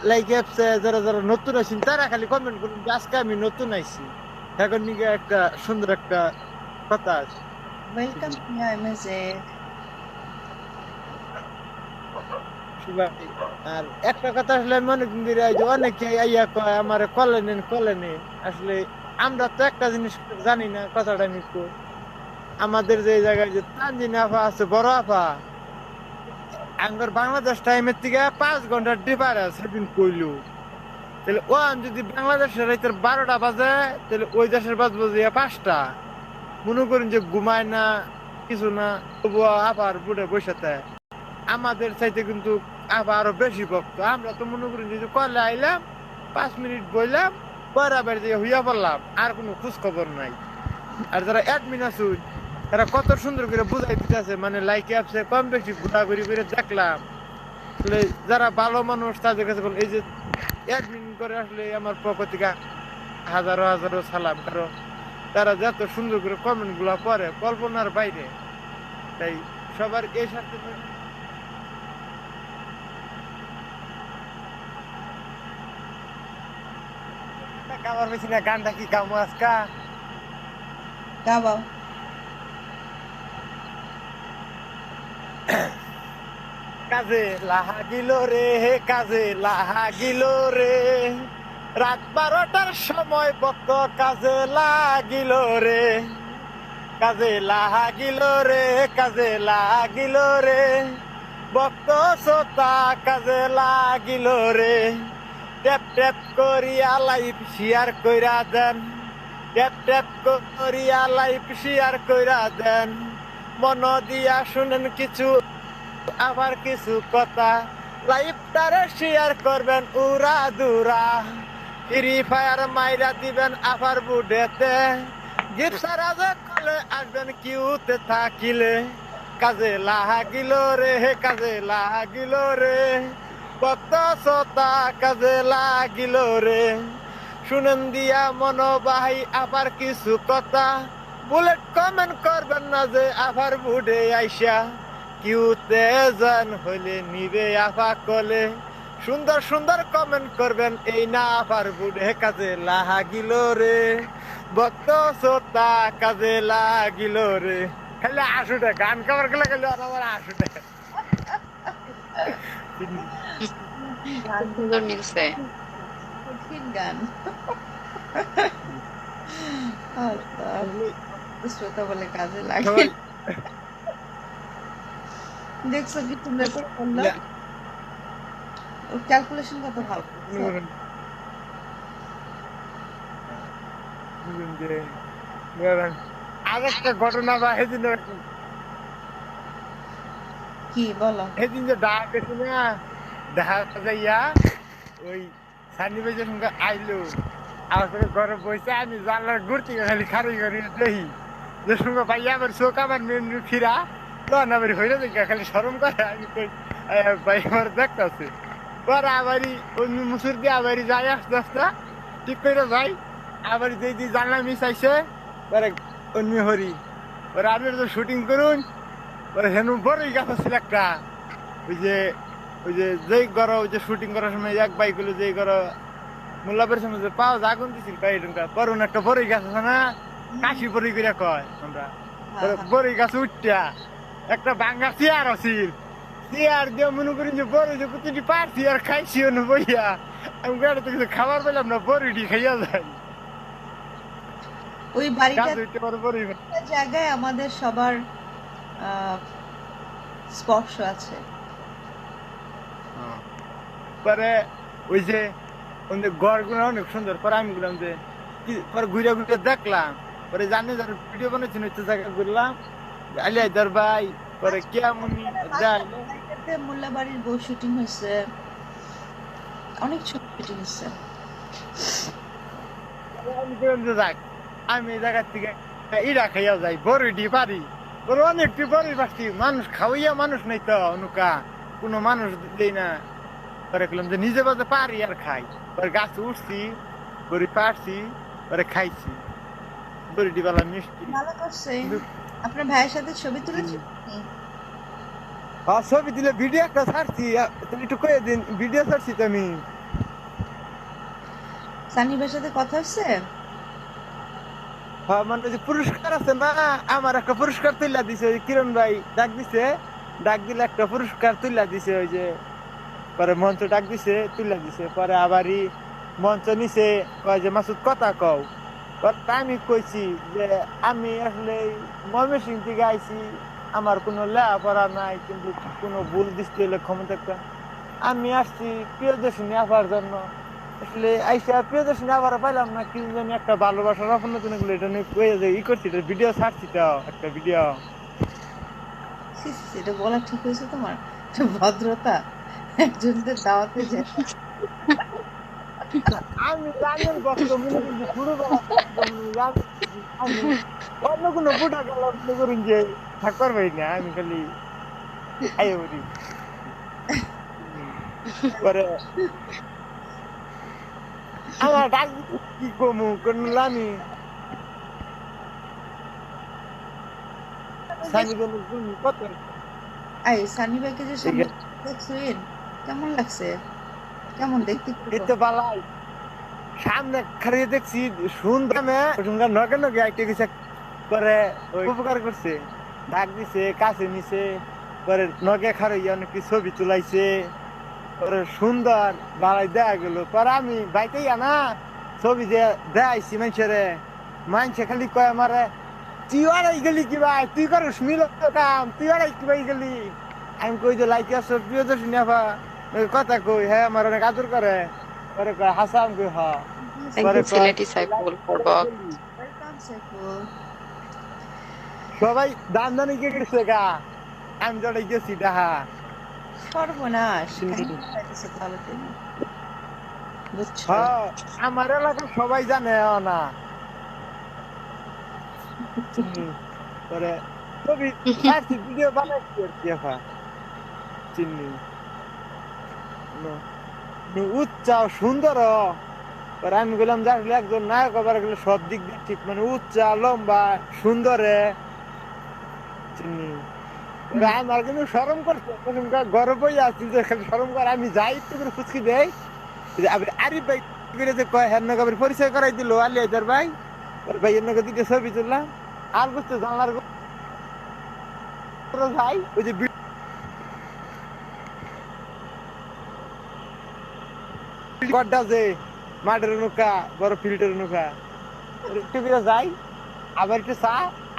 Like অ্যাপসে যারা যারা নতুন আছেন তারা খালি কমেন্ট করুন যে আজকে আমি নতুন আইছি। এখন নিকে একটা সুন্দর একটা কথা আছে। ওয়েলকাম টু মাই মেসেজ আর একটা কথা আসলে আমি অনেকদিন ধরে এই যে অনেকে আইয়া কয় আমার কলে নেন কলে নেন আসলে আমরা তো একটা জিনিস জানি না কথাটা আমি আমাদের যে জায়গায় যে তানজিন আফা আছে বড় আফা। আঙ্গর বাংলাদেশ টাইমের থেকে পাঁচ ঘণ্টা ডিফারেন্স সেদিন কইলু। তাহলে ও যদি বাংলাদেশের রাইতের বারোটা বাজে, তাহলে ওই দেশের বাজবো যে পাঁচটা। মনে করেন যে ঘুমায় না, কিছু না, তবুও আবার বুড়ে বসে থাকে। আমাদের চাইতে কিন্তু আবার আরও বেশি ভক্ত। আমরা তো মনে করি যে কলে আইলাম, পাঁচ মিনিট বইলাম বরাবর যে হইয়া পড়লাম, আর কোনো খোঁজ খবর নাই। আর যারা অ্যাডমিন আছুন তারা কত সুন্দর করে বুঝাই দিতেছে মানে লাইক অ্যাপসে কম বেশি ঘোরাঘুরি করে দেখলাম। আসলে যারা ভালো মানুষ তাদের কাছে বল এই যে অ্যাডমিন করে আসলে আমার পক্ষ থেকে হাজারো হাজারো সালাম কারণ তারা যত সুন্দর করে কমেন্টগুলা পড়ে কল্পনার বাইরে। তাই সবার এই সাথে গাওয়ার বেশি না গানটা কি গামো আজকা? কাজে লাহা গিল রে কাজে লাহা গিল রে। রাত বারোটার সময় বক্ত কাজে লাগিল রে। কাজে লাগিল রে, কাজে লাগিল রে। বক্ত সোতা কাজে লাগিল রে। ট্যাপ ট্যাপ করিয়া লাইফ শেয়ার কইরা দেন। ট্যাপ ট্যাপ করিয়া লাইফ শেয়ার কইরা দেন। মন দিয়া শুনেন কিছু আবার কিছু কথা লাইফটারে শেয়ার করবেন উরা দুরা। ফ্রি ফায়ার মাইরা দিবেন আবার বুডেতে গিফসারা কলে আসবেন কিউতে থাকিলে। কাজে লাগিল রে, কাজে লাগিল রে। ভক্ত শ্রোতা, কাজে লাগিল রে। শুনেন দিয়া মনোবাহী আবার কিছু কথা। বুলেট কমেন্ট করবেন না যে আবার বুডে আইসা। কিউতে জান হইলে নিবে আফা কলে। সুন্দর সুন্দর কমেন্ট করবেন এই না আফার বুড়ে কাজে লাগিল রে। ভক্ত শ্রোতা কাজে লাগিল রে। খালি আসুটে গান কভার গেলে খালি আবার আসুটে গান সুন্দর মিলছে। কঠিন গান। শ্রোতা বলে কাজে লাগে দেখছ কি তুমি করল? ক্যালকুলেশন কত ভালো? আরেকটা ঘটনা বা সেদিন কি বলো? সেদিন যে ডাক গেছি না দেখা যাইয়া ওই সানি আইলো। আমার সঙ্গে ঘরে বসে আমি জানলার ঘুরতে খালি খারি করি দেখি যে সঙ্গে ভাইয়া আবার চোখ আবার মেনু তখন আবার হইলে খালি সরম করে আমি কই "এ, ভাই আমার দেখতেছে। পরে আবারই অন্য মুসুর দিয়ে আবারই যাই আস্তে আস্তে। ঠিক করে যাই আবার যেই দিয়ে জানলা মিস আইসে পরে অন্য হরি পরে আমি তো শুটিং করুন পরে হেনু বড়ই গাছ ছিল একটা। ওই যে ওই যে যেই গর ওই যে শুটিং করার সময় এক বাইক হলো যেই গর মোল্লাপের সময় যে পাওয়া আগুন দিছিল পাই টুকা পরুন একটা বড়ই গাছ আছে না কাশি বড়ি করে কয় আমরা। হ্যাঁ, বড়ই গাছ উঠটা। একটা বাঙ্গা চেয়ার আছিল চেয়ার দিয়ে মনে করি যে বড় যে কুতিটি পারছি আর খাইছি অনু বইয়া। আমি গাড়িতে কিছু খাবার পেলাম না বড়িটি খাইয়া যায়। ওই বাড়িটা জায়গায় আমাদের সবার স্পর্শ আছে। পরে ওই যে ওদের গড় অনেক সুন্দর। পরে আমি বললাম যে পরে ঘুরে ঘুরে দেখলাম। পরে জানি যার ভিডিও বানাচ্ছি জায়গা ঘুরলাম। ভাই পরে কেমন বউ শুটিং হয়েছে। অনেক শুটিং হয়েছে। আমি এই জায়গার থেকে ইরা খাইয়া যাই বড়িটি পারি। বড় অনেকটি বড়ি পাচ্ছি। মানুষ খাওয়াইয়া মানুষ নাই তো অনুকা। কোনো মানুষ দেই না। পরে বললাম যে নিজে বাজে পারি আর খাই। পরে গাছ উঠছি বড়ি পারছি পরে খাইছি। বড়িটি বেলা মিষ্টি। ভালো করছে। আপনার ভাইয়ের সাথে ছবি তুলেছি? আর ছবি দিলে ভিডিও একটা ছাড়ছি তুমি একটু কয়ে দিন ভিডিও ছাড়ছি তো আমি। সানিবার সাথে কথা হচ্ছে? হ্যাঁ, মানে যে পুরস্কার আছে না আমার একটা পুরস্কার তুইলা দিছে ওই কিরণ ভাই ডাক দিছে ডাক দিলে একটা পুরস্কার তুইলা দিছে ওই যে পরে মঞ্চ ডাক দিছে তুইলা দিছে পরে আবারই মঞ্চ নিছে কয় যে মাসুদ কথা কও। আমি কইছি যে আমি আসলে ময়মনসিং থেকে আইছি, আমার কোনো লেখাপড়া নাই, কিন্তু কোনো ভুল দৃষ্টি হলে ক্ষমতা আমি আসছি প্রিয়দর্শিনী আবার জন্য। আসলে আইসা প্রিয়দর্শিনী আবার পাইলাম না, কি জানি একটা ভালোবাসার অপূর্ণগুলো এটা নিয়ে কয়ে যে ই করছি, এটা ভিডিও ছাড়ছি তো একটা ভিডিও এটা বলা ঠিক হয়েছে তোমার। ভদ্রতা একজনদের দাওয়াতে যায়। আমি জানেন অন্য কোনো বুটা গেল করুন যে থাকবার পাই না আমি খালি আই বলি পরে আমার ডাক কি কমু কোন আমি সানি কত এই সানি ভাইকে যে সামনে দেখছেন কেমন লাগছে? কেমন দেখতে এই বালাই সামনে খারিয়ে দেখছি শুনদামে শুনলাম নগে নগে আইতে গেছে ওই উপকার করছে। ডাক দিছে কাছে নিছে পরে নগে খারাইয়া অনেক ছবি তুলাইছে। পরে সুন্দর বালাই দেয়া গেল। পরে আমি বাইতেই না ছবি যে দেয়াইছি মানুষের। মানুষে খালি কয় আমারে তুই আড়াই গেলি কি ভাই? তুই করস মিল কাম তুই আড়াই কি ভাই গেলি? আমি কই যে লাইকে আসো প্রিয় দর্শনী কথা কই হ্যাঁ আমার অনেক আদর করে পরে কয় হাসাম কই হ পরে সাইফুল সবাই দান দানি কে গেছে গা আমি জড়াই গেছি ডাহা সর্বনাশ আমার এলাকার সবাই জানে না পরে ছবি ভিডিও বানাইছি আর কি চিনি ন- সুন্দর পরে আমি বললাম যে আসলে একজন নায়ক গেলে সব দিক দিয়ে ঠিক মানে উচ্চা লম্বা, সুন্দরে আমার কিন্তু সরম করছে প্রথমকার গর্ব আছি, যে সরম করে, আমি যাই একটু করে ফুচকি দেই। যে আবার ভাই করে যে কয় হ্যাঁ নগর পরিচয় করাই দিল আলি হাজার ভাই। ভাইয়ের নগর দিকে ছবি তুললাম। আর বুঝতে জানলার ভাই ওই যে গড্ডা যে মাঠের নৌকা বড় ফিল্ডের নৌকা। একটু করে যাই আবার একটু চা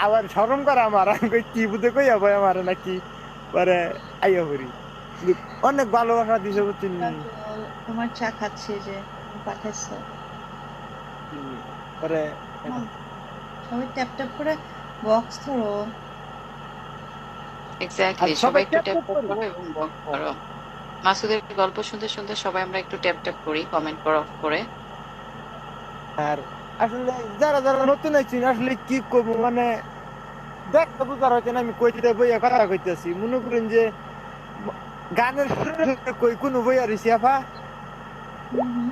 আবার সরম করে আমার। আমি কই কি বুঝে কই হবে আমার নাকি? পরে আইয়া হরি অনেক ভালোবাসা দিছে বুঝছেন তোমার চা খাচ্ছে যে পাঠাইছো। পরে সবাই ট্যাপ ট্যাপ করে বক্স ধরো। এক্স্যাক্টলি সবাই একটু ট্যাপ করো। এবং বক করো মাসুদের গল্প শুনতে শুনতে সবাই আমরা একটু ট্যাপ ট্যাপ করি কমেন্ট করো অফ করে। আর আসলে যারা যারা নতুন আইছেন আসলে কি করব? মানে দেখতে বুঝার হচ্ছে না আমি কইতে বইয়া কথা কইতেছি। মনে করেন যে গানের কই কোন রইছি আপা? হুম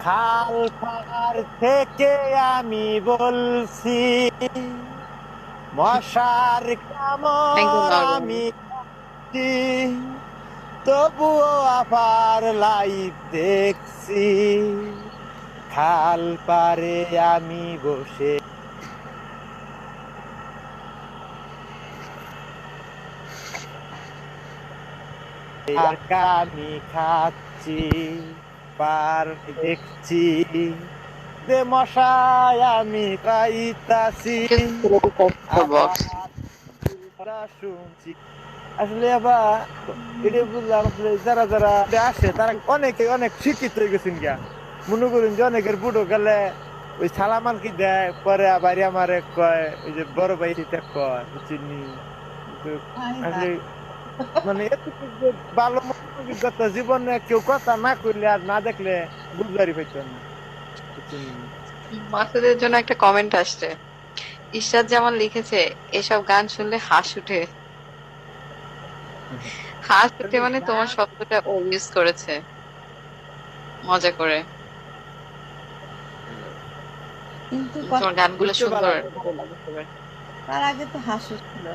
খাল পার থেকে আমি বলছি মশার কামড় আমি তবুও আবার লাইভ দেখছি। খাল পারে আমি বসে আর আমি খাচ্ছি পার দেখছি। দে মশাই আমি খাইতাছি শুনছি। আসলে আবার এটা বুঝলাম আসলে যারা যারা আসে তারা অনেকে অনেক শিক্ষিত হয়ে গেছেন গিয়া। মনে করুন যে অনেকের বুড়ো গেলে ওই সালামাল কি দেয় পরে আবার আমার কয় ওই যে বড় ভাই এটা কয় চিনি আসলে মানে এতটুকু ভালো অভিজ্ঞতা জীবনে কেউ কথা না করলে আর না দেখলে বুঝবারই পাইতো না? মাসুদের জন্য একটা কমেন্ট আসছে। ইশরাত জামান লিখেছে এসব গান শুনলে হাস উঠে। হাস উঠে মানে তোমার শব্দটা ও ইউজ করেছে। মজা করে। কিন্তু তোমার গানগুলো সুন্দর। তার আগে তো হাসু ছিল